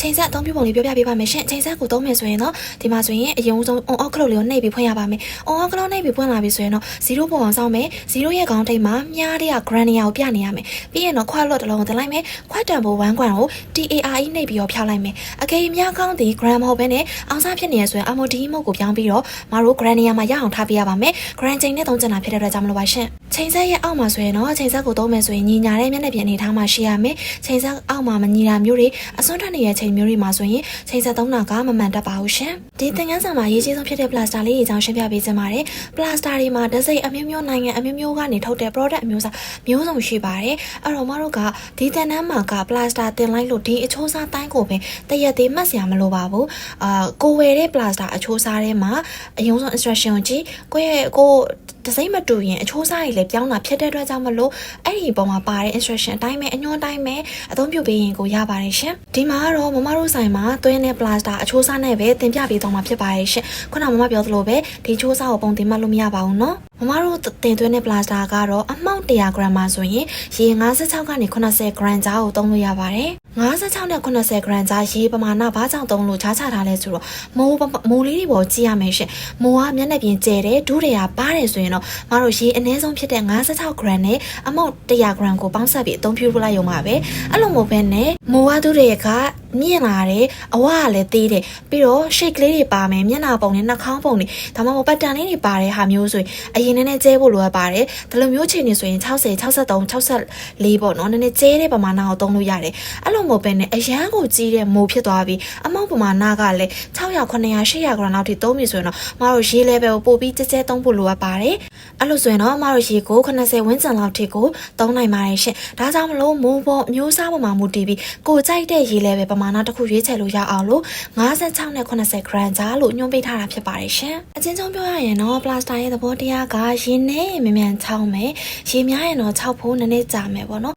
ချိန်ဆက်အသုံးပြုပုံလေးပြောပြပေးပါမယ်ရှင်ချိန်ဆက်ကိုသုံးမယ်ဆိုရင်တော့ဒီမှာဆိုရင်အရင်ဆုံး on off ကလေးကိုနှိပ်ပြီးဖွင့်ရပါမယ် on off ကလေးနှိပ်ပြီးဖွင့်လာပြီဆိုရင်တော့0ပုံအောင်စောင်းမယ်0ရဲ့ခေါင်းထိပ်မှာမြားတဲ့က grand နေရာကိုပြနေရမယ်ပြီးရင်တော့ခွက်လွတ်တစ်လုံးကိုတင်လိုက်မယ်ခွက်တံပိုး1ခွက်ကို TARE နှိပ်ပြီးတော့ဖြောက်လိုက်မယ်အကယ်၍မြားကောင်းသည် grand မဟုတ်ဘဲနဲ့အောင်စားဖြစ်နေရဆိုရင် MOD မုတ်ကိုပြောင်းပြီးတော့မတို့ grand နေရာမှာရအောင်ထားပေးရပါမယ် grand ချိန်နဲ့သုံးချင်တာဖြစ်တဲ့အတွက်ကြောင့်မလို့ပါရှင်ချိန်ဆက်ရဲ့အောက်မှာဆိုရင်တော့ချိန်ဆက်ကိုသုံးမယ်ဆိုရင်ညီညာတဲ့မျက်နှာပြင်အနေထားမှာရှိရမယ်ချိန်ဆက်အောက်မှာမညီတာမျိုးတွေအစွန်းထက်နေတဲ့ချိန်မျိုးတွေမှာဆိုရင်ချိန်ဆက်သုံးတာကမမှန်တတ်ပါဘူးရှင်ဒီသင်ခန်းစာမှာရေးကြီးဆုံးဖြစ်တဲ့ plaster လေးတွေအကြောင်းရှင်းပြပေးချင်ပါတယ် plaster တွေမှာတစ်စိတ်အမျိုးမျိုးနိုင်ငံအမျိုးမျိုးကနေထုတ်တဲ့ product အမျိုးအစားမျိုးစုံရှိပါတယ်အဲ့တော့မတို့ကဒီသင်တန်းမှာက plaster တင်လိုက်လို့ဒီအချိုးစားတိုင်းကိုပဲတရက်သေးမှတ်စရာမလိုပါဘူးအာကိုဝယ်တဲ့ plaster အချိုးစားထဲမှာအယုံဆုံး instruction ကိုကြည့်ကိုယ့်ရဲ့ကိုယ် တစိမ့်မတူရင်အချိုးစားတွေလည်းပြောင်းတာဖြစ်တဲ့အတွက်ကြောင့်မလို့အဲ့ဒီပုံမှာပါတဲ့ instruction အတိုင်းပဲအညွှန်းအတိုင်းပဲအသုံးပြုပေးရင်ကိုရပါတယ်ရှင်ဒီမှာကတော့မမတို့ဆိုင်မှာသွင်းတဲ့ plaster အချိုးစားနဲ့ပဲတင်ပြပေးသွားမှာဖြစ်ပါတယ်ရှင်ခုနကမမပြောသလိုပဲဒီချိုးစားကိုပုံတင်မှတ်လို့မရပါဘူးเนาะမမတို့တင်သွင်းတဲ့ plaster ကတော့အမောင့်100 gram မှာဆိုရင်ရေ56ကနေ80 gram ကြားကိုသုံးလို့ရပါတယ် 56နဲ့80 gram ကြားရေပမာဏဘာကြောင့်သုံးလို့ချားချထားလဲဆိုတော့မိုးပမိုးလေးတွေပေါ်ကြည့်ရမယ်ရှင်မိုးကမျက်နှာပြင်ကျဲတယ်ဒုတွေကပါတယ်ဆိုရင်တော့မတို့ရေအနည်းဆုံးဖြစ်တဲ့56 gram နဲ့အမောင့်100 gram ကိုပေါင်းစပ်ပြီးအသုံးပြုလိုက်ရုံပါပဲအဲ့လိုမျိုးပဲနဲ့မိုးကဒုတွေကမြင့်လာတယ်အဝကလည်းသေးတယ်ပြီးတော့ shake လေးတွေပါမယ်မျက်နှာပုံနဲ့နှာခေါင်းပုံတွေဒါမှမဟုတ်ပတ်တန်လေးတွေပါတဲ့ဟာမျိုးဆိုရင်အရင်နည်းနည်းကျဲဖို့လိုအပ်ပါတယ်ဒီလိုမျိုးချိန်နေဆိုရင်60 63 64ပေါ့နော်နည်းနည်းကျဲတဲ့ပမာဏကိုသုံးလို့ရတယ်အဲ့လိုမျိုးပဲနဲ့အရန်ကိုကြီးတဲ့မိုးဖြစ်သွားပြီးအမောက်ပမာဏကလည်း600 900 800 gram လောက်ထိသုံးပြီဆိုရင်တော့မတို့ရေး level ကိုပို့ပြီးကျဲကျဲသုံးဖို့လိုအပ်ပါတယ်အဲ့လိုဆိုရင်တော့မတို့ရေးကို80ဝန်းကျင်လောက်ထိကိုသုံးနိုင်ပါတယ်ရှင်ဒါကြောင့်မလို့မိုးပေါ်မျိုးစားပေါ်မှာမူတည်ပြီးကိုကြိုက်တဲ့ရေး level ပမာဏတစ်ခုရွေးချယ်လို့ရအောင်လို့56နဲ့80 gram ကြားလို့ညွှန်းပေးထားတာဖြစ်ပါတယ်ရှင်အချင်းချင်းပြောရရင်တော့ plaster ရဲ့သဘောတရားကရေနဲ့မြန်မြန်ချောင်းမယ်ရေများရင်တော့6ဖို့နည်းနည်းကြာမယ်ပေါ့နော်